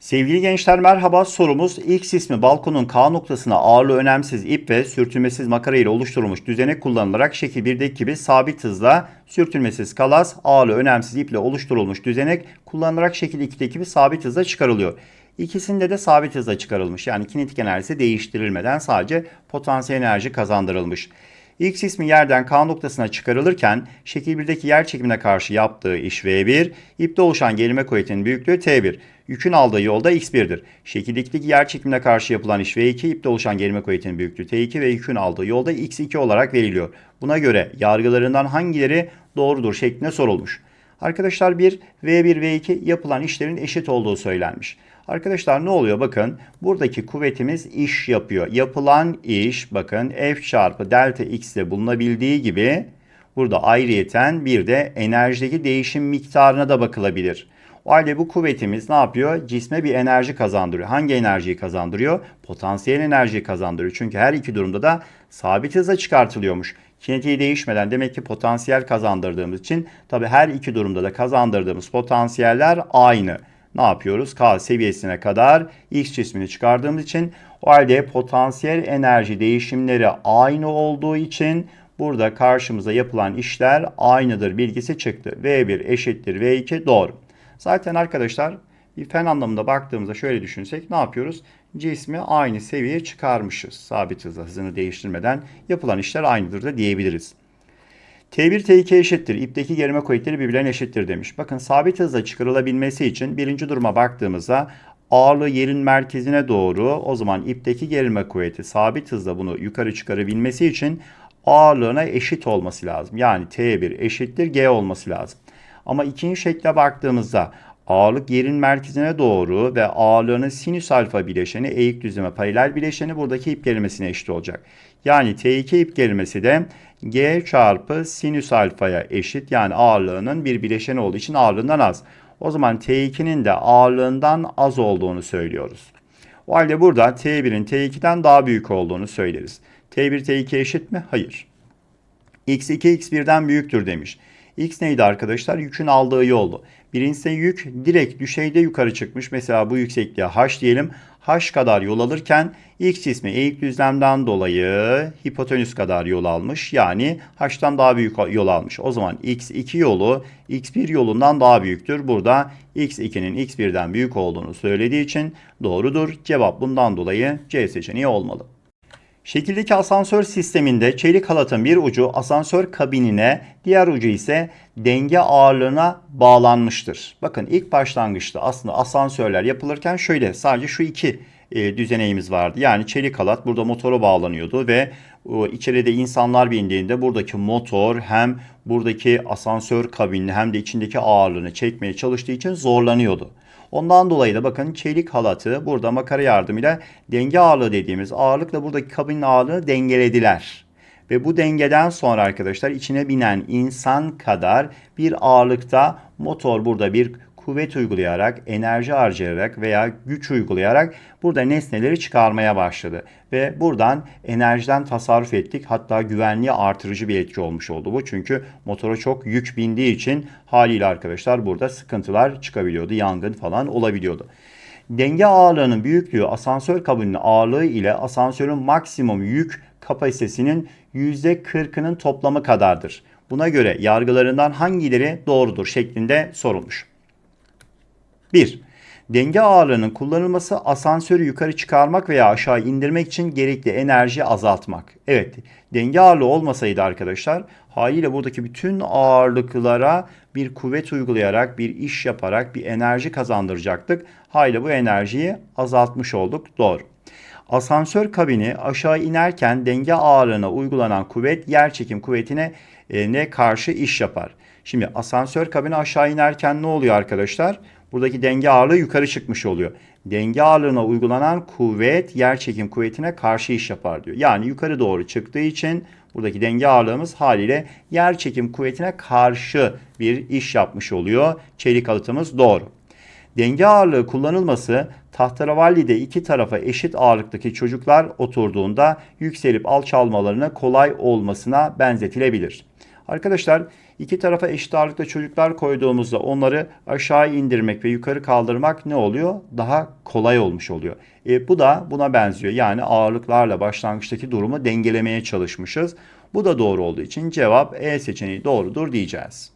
Sevgili gençler merhaba sorumuz X ismi balkonun K noktasına ağırlığı önemsiz ip ve sürtünmesiz makara ile oluşturulmuş düzenek kullanılarak şekil 1'deki gibi sabit hızla sürtünmesiz kalas ağırlığı önemsiz iple oluşturulmuş düzenek kullanılarak şekil 2'deki gibi sabit hızla çıkarılıyor. İkisinde de sabit hızla çıkarılmış yani kinetik enerjisi değiştirilmeden sadece potansiyel enerji kazandırılmış. X ismi yerden K noktasına çıkarılırken şekil 1'deki yer çekimine karşı yaptığı iş V1, ipte oluşan gerilme kuvvetinin büyüklüğü T1. Yükün aldığı yolda X1'dir. Şekil 2'deki yer çekimine karşı yapılan iş V2, ipte oluşan gerilme kuvvetinin büyüklüğü T2 ve yükün aldığı yolda X2 olarak veriliyor. Buna göre yargılarından hangileri doğrudur şeklinde sorulmuş. Arkadaşlar bir V1 V2 yapılan işlerin eşit olduğu söylenmiş. Arkadaşlar ne oluyor bakın buradaki kuvvetimiz iş yapıyor. Yapılan iş bakın F çarpı delta X ile bulunabildiği gibi burada ayrıyeten bir de enerjideki değişim miktarına da bakılabilir. O halde bu kuvvetimiz ne yapıyor? Cisme bir enerji kazandırıyor. Hangi enerjiyi kazandırıyor? Potansiyel enerjiyi kazandırıyor. Çünkü her iki durumda da sabit hızla çıkartılıyormuş. Kinetiği değişmeden demek ki potansiyel kazandırdığımız için tabi her iki durumda da kazandırdığımız potansiyeller aynı. Ne yapıyoruz? K seviyesine kadar X cismini çıkardığımız için o halde potansiyel enerji değişimleri aynı olduğu için burada karşımıza yapılan işler aynıdır bilgisi çıktı. V1 eşittir V2 doğru. Zaten arkadaşlar bir fen anlamında baktığımızda şöyle düşünsek ne yapıyoruz? Cismi aynı seviyeye çıkarmışız. Sabit hızla hızını değiştirmeden yapılan işler aynıdır da diyebiliriz. T1 T2 eşittir. İpteki gerilme kuvvetleri birbirlerine eşittir demiş. Bakın sabit hızla çıkarılabilmesi için birinci duruma baktığımızda ağırlığı yerin merkezine doğru o zaman ipteki gerilme kuvveti sabit hızla bunu yukarı çıkarabilmesi için ağırlığına eşit olması lazım. Yani T1 eşittir G olması lazım. Ama ikinci şekle baktığımızda ağırlık yerin merkezine doğru ve ağırlığının sinüs alfa bileşeni eğik düzleme paralel bileşeni buradaki ip gerilmesine eşit olacak. Yani T2 ip gerilmesi de G çarpı sinüs alfaya eşit. Yani ağırlığının bir bileşeni olduğu için ağırlığından az. O zaman T2'nin de ağırlığından az olduğunu söylüyoruz. O halde burada T1'in T2'den daha büyük olduğunu söyleriz. T1 T2 eşit mi? Hayır. X2 X1'den büyüktür demiş. X neydi arkadaşlar? Yükün aldığı yoldu. Birincisi yük direkt düşeyde yukarı çıkmış. Mesela bu yüksekliğe H diyelim. H kadar yol alırken X cismi eğik düzlemden dolayı hipotenüs kadar yol almış. Yani H'tan daha büyük yol almış. O zaman X2 yolu X1 yolundan daha büyüktür. Burada X2'nin X1'den büyük olduğunu söylediği için doğrudur. Cevap bundan dolayı C seçeneği olmalı. Şekildeki asansör sisteminde çelik halatın bir ucu asansör kabinine, diğer ucu ise denge ağırlığına bağlanmıştır. Bakın ilk başlangıçta aslında asansörler yapılırken şöyle sadece şu iki e, düzeneğimiz vardı. Yani çelik halat burada motora bağlanıyordu ve o, içeride insanlar bindiğinde buradaki motor hem buradaki asansör kabinini hem de içindeki ağırlığını çekmeye çalıştığı için zorlanıyordu. Ondan dolayı da bakın çelik halatı burada makara yardımıyla denge ağırlığı dediğimiz ağırlıkla buradaki kabinin ağırlığını dengelediler. Ve bu dengeden sonra arkadaşlar içine binen insan kadar bir ağırlıkta motor burada bir kuvvet uygulayarak, enerji harcayarak veya güç uygulayarak burada nesneleri çıkarmaya başladı. Ve buradan enerjiden tasarruf ettik. Hatta güvenliği artırıcı bir etki olmuş oldu bu. Çünkü motora çok yük bindiği için haliyle arkadaşlar burada sıkıntılar çıkabiliyordu. Yangın falan olabiliyordu. Denge ağırlığının büyüklüğü asansör kabininin ağırlığı ile asansörün maksimum yük kapasitesinin %40'ının toplamı kadardır. Buna göre yargılarından hangileri doğrudur şeklinde sorulmuş. 1. Denge ağırlığının kullanılması asansörü yukarı çıkarmak veya aşağı indirmek için gerekli enerji azaltmak. Evet, denge ağırlığı olmasaydı arkadaşlar haliyle buradaki bütün ağırlıklara bir kuvvet uygulayarak, bir iş yaparak bir enerji kazandıracaktık. Haliyle bu enerjiyi azaltmış olduk. Doğru. Asansör kabini aşağı inerken denge ağırlığına uygulanan kuvvet yer çekim kuvvetine e, ne karşı iş yapar. Şimdi asansör kabini aşağı inerken ne oluyor arkadaşlar? Buradaki denge ağırlığı yukarı çıkmış oluyor. Denge ağırlığına uygulanan kuvvet yer çekim kuvvetine karşı iş yapar diyor. Yani yukarı doğru çıktığı için buradaki denge ağırlığımız haliyle yer çekim kuvvetine karşı bir iş yapmış oluyor. Çelik alıtımız doğru. Denge ağırlığı kullanılması tahtaravallide iki tarafa eşit ağırlıktaki çocuklar oturduğunda yükselip alçalmalarına kolay olmasına benzetilebilir. Arkadaşlar iki tarafa eşit ağırlıkta çocuklar koyduğumuzda onları aşağı indirmek ve yukarı kaldırmak ne oluyor? Daha kolay olmuş oluyor. E, bu da buna benziyor. Yani ağırlıklarla başlangıçtaki durumu dengelemeye çalışmışız. Bu da doğru olduğu için cevap E seçeneği doğrudur diyeceğiz.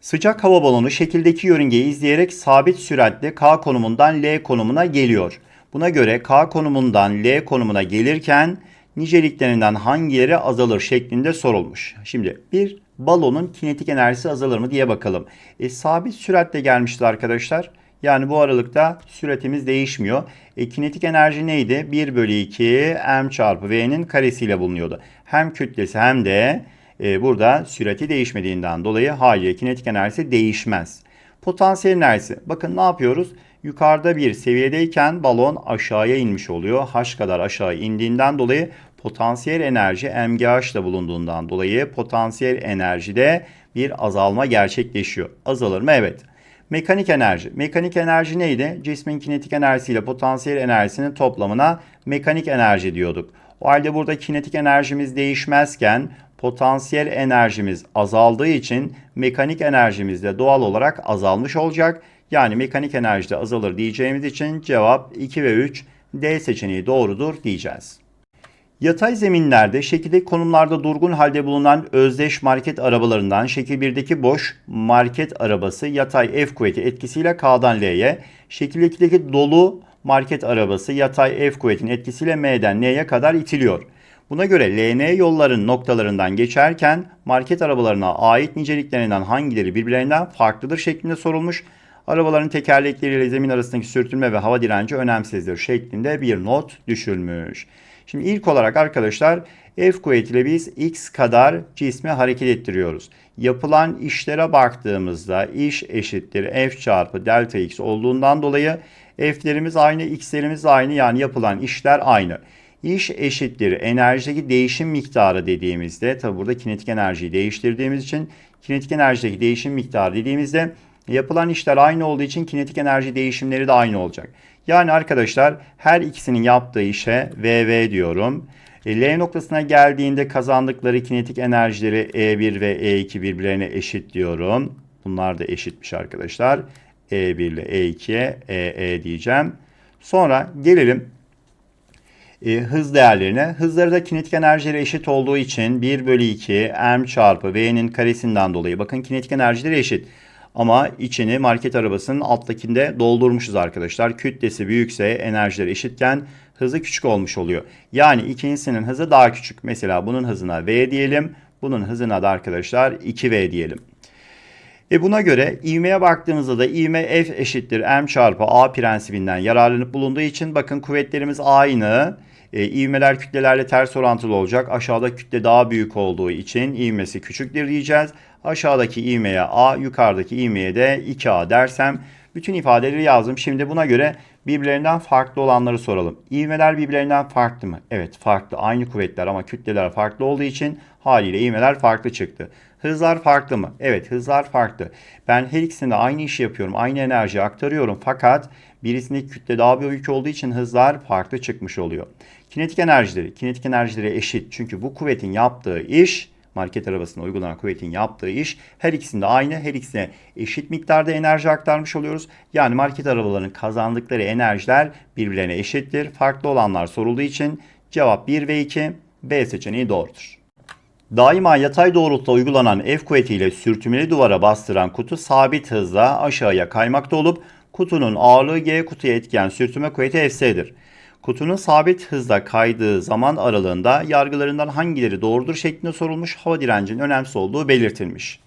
Sıcak hava balonu şekildeki yörüngeyi izleyerek sabit süratle K konumundan L konumuna geliyor. Buna göre K konumundan L konumuna gelirken niceliklerinden hangileri azalır şeklinde sorulmuş. Şimdi bir balonun kinetik enerjisi azalır mı diye bakalım. E, sabit süratle gelmişti arkadaşlar. Yani bu aralıkta süratimiz değişmiyor. E, kinetik enerji neydi? 1 bölü 2 m çarpı v'nin karesiyle bulunuyordu. Hem kütlesi hem de e, burada sürati değişmediğinden dolayı haliyle kinetik enerjisi değişmez. Potansiyel enerjisi. Bakın ne yapıyoruz? Yukarıda bir seviyedeyken balon aşağıya inmiş oluyor. H kadar aşağı indiğinden dolayı potansiyel enerji MGH ile bulunduğundan dolayı potansiyel enerjide bir azalma gerçekleşiyor. Azalır mı? Evet. Mekanik enerji. Mekanik enerji neydi? Cismin kinetik enerjisiyle potansiyel enerjisinin toplamına mekanik enerji diyorduk. O halde burada kinetik enerjimiz değişmezken potansiyel enerjimiz azaldığı için mekanik enerjimiz de doğal olarak azalmış olacak. Yani mekanik enerji de azalır diyeceğimiz için cevap 2 ve 3 D seçeneği doğrudur diyeceğiz. Yatay zeminlerde şekildeki konumlarda durgun halde bulunan özdeş market arabalarından şekil 1'deki boş market arabası yatay F kuvveti etkisiyle K'dan L'ye, şekil 2'deki dolu market arabası yatay F kuvvetinin etkisiyle M'den N'ye kadar itiliyor. Buna göre LN yolların noktalarından geçerken market arabalarına ait niceliklerinden hangileri birbirlerinden farklıdır şeklinde sorulmuş. Arabaların tekerlekleriyle zemin arasındaki sürtünme ve hava direnci önemsizdir şeklinde bir not düşülmüş. Şimdi ilk olarak arkadaşlar F kuvvetiyle biz x kadar cismi hareket ettiriyoruz. Yapılan işlere baktığımızda iş eşittir F çarpı delta x olduğundan dolayı F'lerimiz aynı, x'lerimiz aynı yani yapılan işler aynı. İş eşittir enerjideki değişim miktarı dediğimizde tabi burada kinetik enerjiyi değiştirdiğimiz için kinetik enerjideki değişim miktarı dediğimizde yapılan işler aynı olduğu için kinetik enerji değişimleri de aynı olacak. Yani arkadaşlar her ikisinin yaptığı işe VV diyorum. E, L noktasına geldiğinde kazandıkları kinetik enerjileri E1 ve E2 birbirlerine eşit diyorum. Bunlar da eşitmiş arkadaşlar. E1 ile E2'ye EE diyeceğim. Sonra gelelim e, hız değerlerine. Hızları da kinetik enerjileri eşit olduğu için 1 bölü 2 m çarpı v'nin karesinden dolayı bakın kinetik enerjileri eşit. Ama içini market arabasının alttakinde doldurmuşuz arkadaşlar. Kütlesi büyükse enerjileri eşitken hızı küçük olmuş oluyor. Yani ikincisinin hızı daha küçük. Mesela bunun hızına v diyelim. Bunun hızına da arkadaşlar 2v diyelim. E buna göre ivmeye baktığımızda da ivme F eşittir M çarpı A prensibinden yararlanıp bulunduğu için bakın kuvvetlerimiz aynı. E, ivmeler kütlelerle ters orantılı olacak. Aşağıda kütle daha büyük olduğu için ivmesi küçüktür diyeceğiz. Aşağıdaki ivmeye A, yukarıdaki ivmeye de 2A dersem bütün ifadeleri yazdım. Şimdi buna göre birbirlerinden farklı olanları soralım. İvmeler birbirlerinden farklı mı? Evet farklı. Aynı kuvvetler ama kütleler farklı olduğu için haliyle ivmeler farklı çıktı. Hızlar farklı mı? Evet hızlar farklı. Ben her ikisinde aynı işi yapıyorum. Aynı enerjiyi aktarıyorum. Fakat birisindeki kütle daha büyük olduğu için hızlar farklı çıkmış oluyor. Kinetik enerjileri. Kinetik enerjileri eşit. Çünkü bu kuvvetin yaptığı iş market arabasına uygulanan kuvvetin yaptığı iş her ikisinde aynı. Her ikisine eşit miktarda enerji aktarmış oluyoruz. Yani market arabalarının kazandıkları enerjiler birbirlerine eşittir. Farklı olanlar sorulduğu için cevap 1 ve 2 B seçeneği doğrudur. Daima yatay doğrultuda uygulanan F kuvvetiyle sürtünmeli duvara bastıran kutu sabit hızla aşağıya kaymakta olup kutunun ağırlığı G kutuya etken sürtünme kuvveti Fs'dir. Kutunun sabit hızla kaydığı zaman aralığında yargılarından hangileri doğrudur şeklinde sorulmuş hava direncinin önemsiz olduğu belirtilmiş.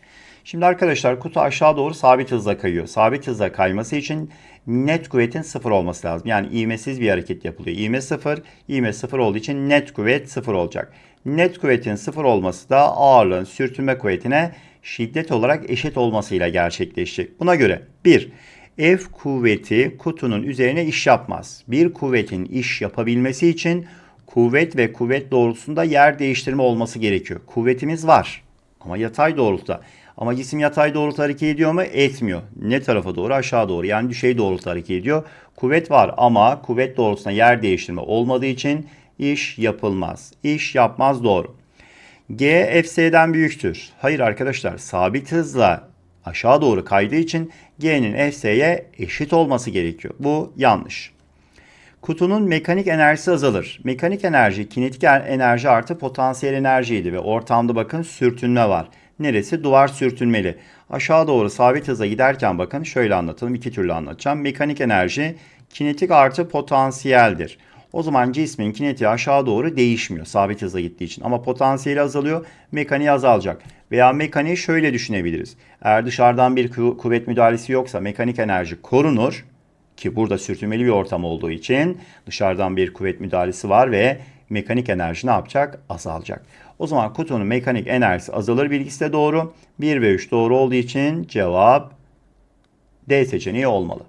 Şimdi arkadaşlar kutu aşağı doğru sabit hızla kayıyor. Sabit hızla kayması için net kuvvetin sıfır olması lazım. Yani ivmesiz bir hareket yapılıyor. İvme sıfır, ivme sıfır olduğu için net kuvvet sıfır olacak. Net kuvvetin sıfır olması da ağırlığın sürtünme kuvvetine şiddet olarak eşit olmasıyla gerçekleşecek. Buna göre 1. F kuvveti kutunun üzerine iş yapmaz. Bir kuvvetin iş yapabilmesi için kuvvet ve kuvvet doğrultusunda yer değiştirme olması gerekiyor. Kuvvetimiz var ama yatay doğrultuda. Ama cisim yatay doğrultuda hareket ediyor mu? Etmiyor. Ne tarafa doğru? Aşağı doğru. Yani düşey doğrultuda hareket ediyor. Kuvvet var ama kuvvet doğrultusunda yer değiştirme olmadığı için iş yapılmaz. İş yapmaz doğru. G Fs'den büyüktür. Hayır arkadaşlar sabit hızla aşağı doğru kaydığı için G'nin Fs'ye eşit olması gerekiyor. Bu yanlış. Kutunun mekanik enerjisi azalır. Mekanik enerji kinetik er- enerji artı potansiyel enerjiydi ve ortamda bakın sürtünme var. Neresi? Duvar sürtünmeli. Aşağı doğru sabit hıza giderken bakın şöyle anlatalım. iki türlü anlatacağım. Mekanik enerji kinetik artı potansiyeldir. O zaman cismin kinetiği aşağı doğru değişmiyor sabit hızla gittiği için. Ama potansiyeli azalıyor, mekaniği azalacak. Veya mekaniği şöyle düşünebiliriz. Eğer dışarıdan bir ku- kuvvet müdahalesi yoksa mekanik enerji korunur ki burada sürtünmeli bir ortam olduğu için dışarıdan bir kuvvet müdahalesi var ve mekanik enerji ne yapacak? Azalacak. O zaman kutunun mekanik enerjisi azalır bilgisi de doğru. 1 ve 3 doğru olduğu için cevap D seçeneği olmalı.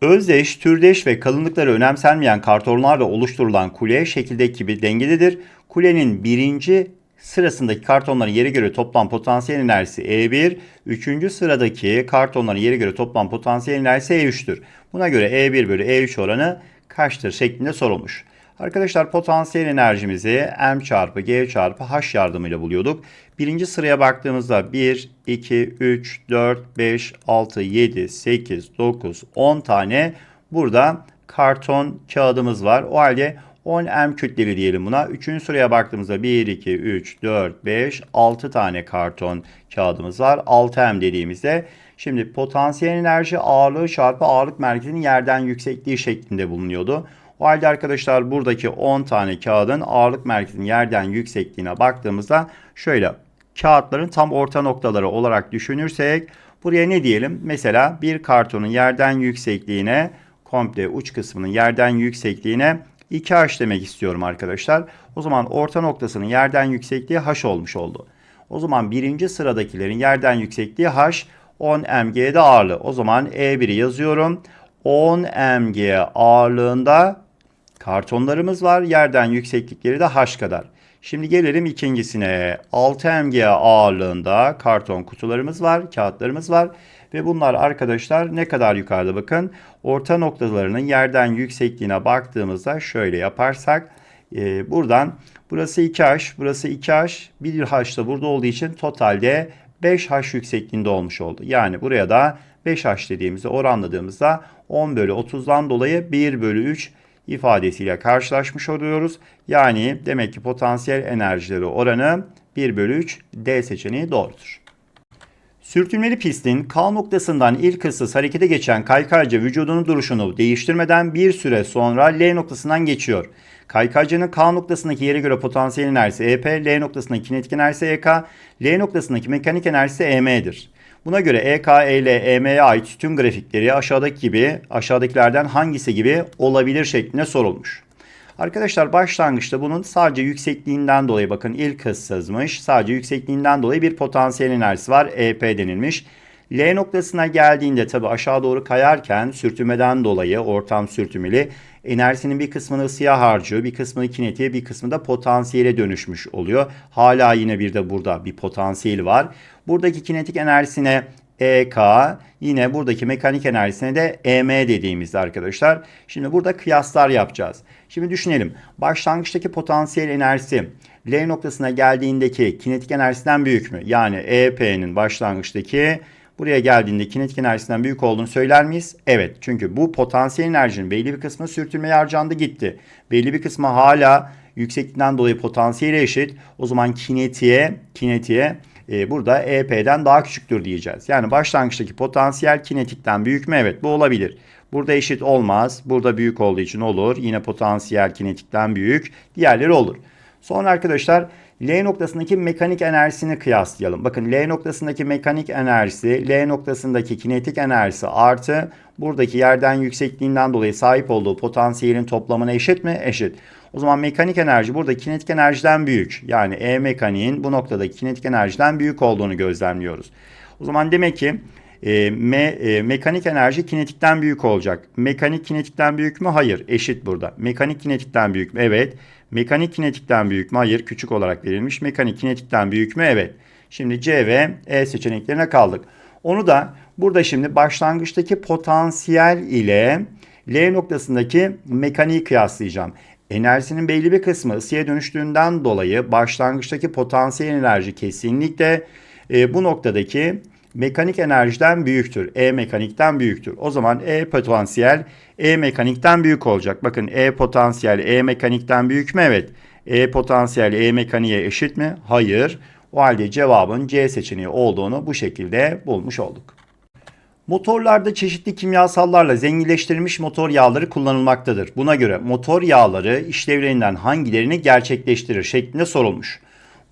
Özdeş, türdeş ve kalınlıkları önemsenmeyen kartonlarla oluşturulan kule şekildeki gibi dengededir. Kulenin birinci sırasındaki kartonların yere göre toplam potansiyel enerjisi E1, üçüncü sıradaki kartonların yere göre toplam potansiyel enerjisi E3'tür. Buna göre E1 bölü E3 oranı kaçtır şeklinde sorulmuş. Arkadaşlar potansiyel enerjimizi M çarpı G çarpı H yardımıyla buluyorduk. Birinci sıraya baktığımızda 1, 2, 3, 4, 5, 6, 7, 8, 9, 10 tane burada karton kağıdımız var. O halde 10 M kütleli diyelim buna. Üçüncü sıraya baktığımızda 1, 2, 3, 4, 5, 6 tane karton kağıdımız var. 6 M dediğimizde şimdi potansiyel enerji ağırlığı çarpı ağırlık merkezinin yerden yüksekliği şeklinde bulunuyordu. O halde arkadaşlar buradaki 10 tane kağıdın ağırlık merkezinin yerden yüksekliğine baktığımızda şöyle kağıtların tam orta noktaları olarak düşünürsek buraya ne diyelim? Mesela bir kartonun yerden yüksekliğine komple uç kısmının yerden yüksekliğine 2h demek istiyorum arkadaşlar. O zaman orta noktasının yerden yüksekliği h olmuş oldu. O zaman birinci sıradakilerin yerden yüksekliği h 10 mg'de ağırlığı. O zaman E1'i yazıyorum. 10 mg ağırlığında kartonlarımız var. Yerden yükseklikleri de h kadar. Şimdi gelelim ikincisine. 6 mg ağırlığında karton kutularımız var, kağıtlarımız var. Ve bunlar arkadaşlar ne kadar yukarıda bakın. Orta noktalarının yerden yüksekliğine baktığımızda şöyle yaparsak. e, buradan burası 2h, burası 2h, 1h da burada olduğu için totalde 5h yüksekliğinde olmuş oldu. Yani buraya da 5h dediğimizde oranladığımızda 10 bölü 30'dan dolayı 1 bölü 3 ifadesiyle karşılaşmış oluyoruz. Yani demek ki potansiyel enerjileri oranı 1 bölü 3 D seçeneği doğrudur. Sürtünmeli pistin K noktasından ilk hızsız harekete geçen kaykaycı vücudunun duruşunu değiştirmeden bir süre sonra L noktasından geçiyor. Kaykaycının K noktasındaki yere göre potansiyel enerjisi EP, L noktasındaki kinetik enerjisi EK, L noktasındaki mekanik enerjisi EM'dir. Buna göre EK, EL, EM'ye ait tüm grafikleri aşağıdaki gibi, aşağıdakilerden hangisi gibi olabilir şeklinde sorulmuş. Arkadaşlar başlangıçta bunun sadece yüksekliğinden dolayı bakın ilk hız sızmış. Sadece yüksekliğinden dolayı bir potansiyel enerjisi var. EP denilmiş. L noktasına geldiğinde tabi aşağı doğru kayarken sürtünmeden dolayı ortam sürtünmeli enerjisinin bir kısmını ısıya harcıyor, bir kısmını kinetiğe, bir kısmı da potansiyele dönüşmüş oluyor. Hala yine bir de burada bir potansiyel var. Buradaki kinetik enerjisine EK yine buradaki mekanik enerjisine de EM dediğimizde arkadaşlar. Şimdi burada kıyaslar yapacağız. Şimdi düşünelim. Başlangıçtaki potansiyel enerjisi L noktasına geldiğindeki kinetik enerjisinden büyük mü? Yani EP'nin başlangıçtaki buraya geldiğinde kinetik enerjisinden büyük olduğunu söyler miyiz? Evet. Çünkü bu potansiyel enerjinin belli bir kısmı sürtünmeye harcandı gitti. Belli bir kısmı hala yükseklikten dolayı potansiyele eşit. O zaman kinetiğe, kinetiğe e, burada EP'den daha küçüktür diyeceğiz. Yani başlangıçtaki potansiyel kinetikten büyük mü? Evet bu olabilir. Burada eşit olmaz. Burada büyük olduğu için olur. Yine potansiyel kinetikten büyük. Diğerleri olur. Sonra arkadaşlar L noktasındaki mekanik enerjisini kıyaslayalım. Bakın L noktasındaki mekanik enerjisi, L noktasındaki kinetik enerjisi artı buradaki yerden yüksekliğinden dolayı sahip olduğu potansiyelin toplamına eşit mi? Eşit. O zaman mekanik enerji burada kinetik enerjiden büyük. Yani E mekaniğin bu noktadaki kinetik enerjiden büyük olduğunu gözlemliyoruz. O zaman demek ki e, me, e, mekanik enerji kinetikten büyük olacak. Mekanik kinetikten büyük mü? Hayır. Eşit burada. Mekanik kinetikten büyük mü? Evet. Mekanik kinetikten büyük mü? Hayır. Küçük olarak verilmiş. Mekanik kinetikten büyük mü? Evet. Şimdi C ve E seçeneklerine kaldık. Onu da burada şimdi başlangıçtaki potansiyel ile L noktasındaki mekaniği kıyaslayacağım. Enerjinin belli bir kısmı ısıya dönüştüğünden dolayı başlangıçtaki potansiyel enerji kesinlikle e, bu noktadaki mekanik enerjiden büyüktür. E mekanikten büyüktür. O zaman E potansiyel E mekanikten büyük olacak. Bakın E potansiyel E mekanikten büyük mü? Evet. E potansiyel E mekaniğe eşit mi? Hayır. O halde cevabın C seçeneği olduğunu bu şekilde bulmuş olduk. Motorlarda çeşitli kimyasallarla zenginleştirilmiş motor yağları kullanılmaktadır. Buna göre motor yağları işlevlerinden hangilerini gerçekleştirir şeklinde sorulmuş.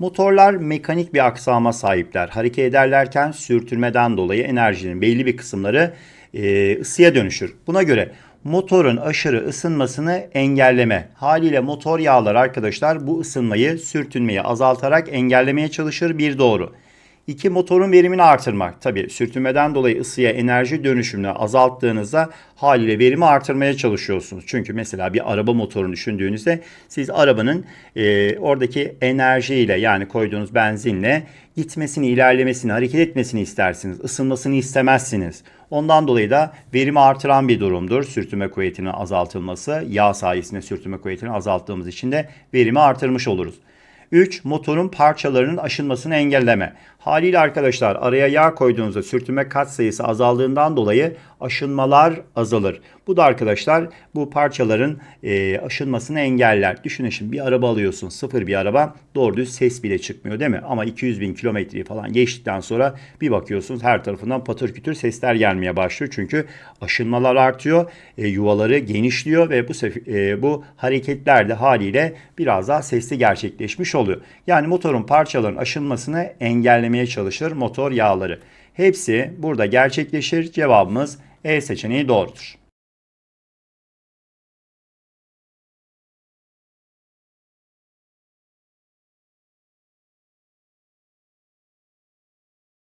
Motorlar mekanik bir aksama sahipler. Hareket ederlerken sürtünmeden dolayı enerjinin belli bir kısımları e, ısıya dönüşür. Buna göre motorun aşırı ısınmasını engelleme. Haliyle motor yağları arkadaşlar bu ısınmayı, sürtünmeyi azaltarak engellemeye çalışır. Bir doğru. İki motorun verimini artırmak. Tabii sürtünmeden dolayı ısıya enerji dönüşümünü azalttığınızda haliyle verimi artırmaya çalışıyorsunuz. Çünkü mesela bir araba motorunu düşündüğünüzde siz arabanın e, oradaki enerjiyle yani koyduğunuz benzinle gitmesini, ilerlemesini, hareket etmesini istersiniz. Isınmasını istemezsiniz. Ondan dolayı da verimi artıran bir durumdur. Sürtünme kuvvetinin azaltılması. Yağ sayesinde sürtünme kuvvetini azalttığımız için de verimi artırmış oluruz. 3. Motorun parçalarının aşınmasını engelleme. Haliyle arkadaşlar araya yağ koyduğunuzda sürtünme kat sayısı azaldığından dolayı aşınmalar azalır. Bu da arkadaşlar bu parçaların e, aşınmasını engeller. Düşünün şimdi bir araba alıyorsun sıfır bir araba doğru düz ses bile çıkmıyor değil mi? Ama 200 bin kilometreyi falan geçtikten sonra bir bakıyorsunuz her tarafından patır kütür sesler gelmeye başlıyor. Çünkü aşınmalar artıyor, e, yuvaları genişliyor ve bu e, bu hareketler de haliyle biraz daha sesli gerçekleşmiş oluyor. Yani motorun parçaların aşınmasını engellemeye çalışır motor yağları. Hepsi burada gerçekleşir. Cevabımız E seçeneği doğrudur.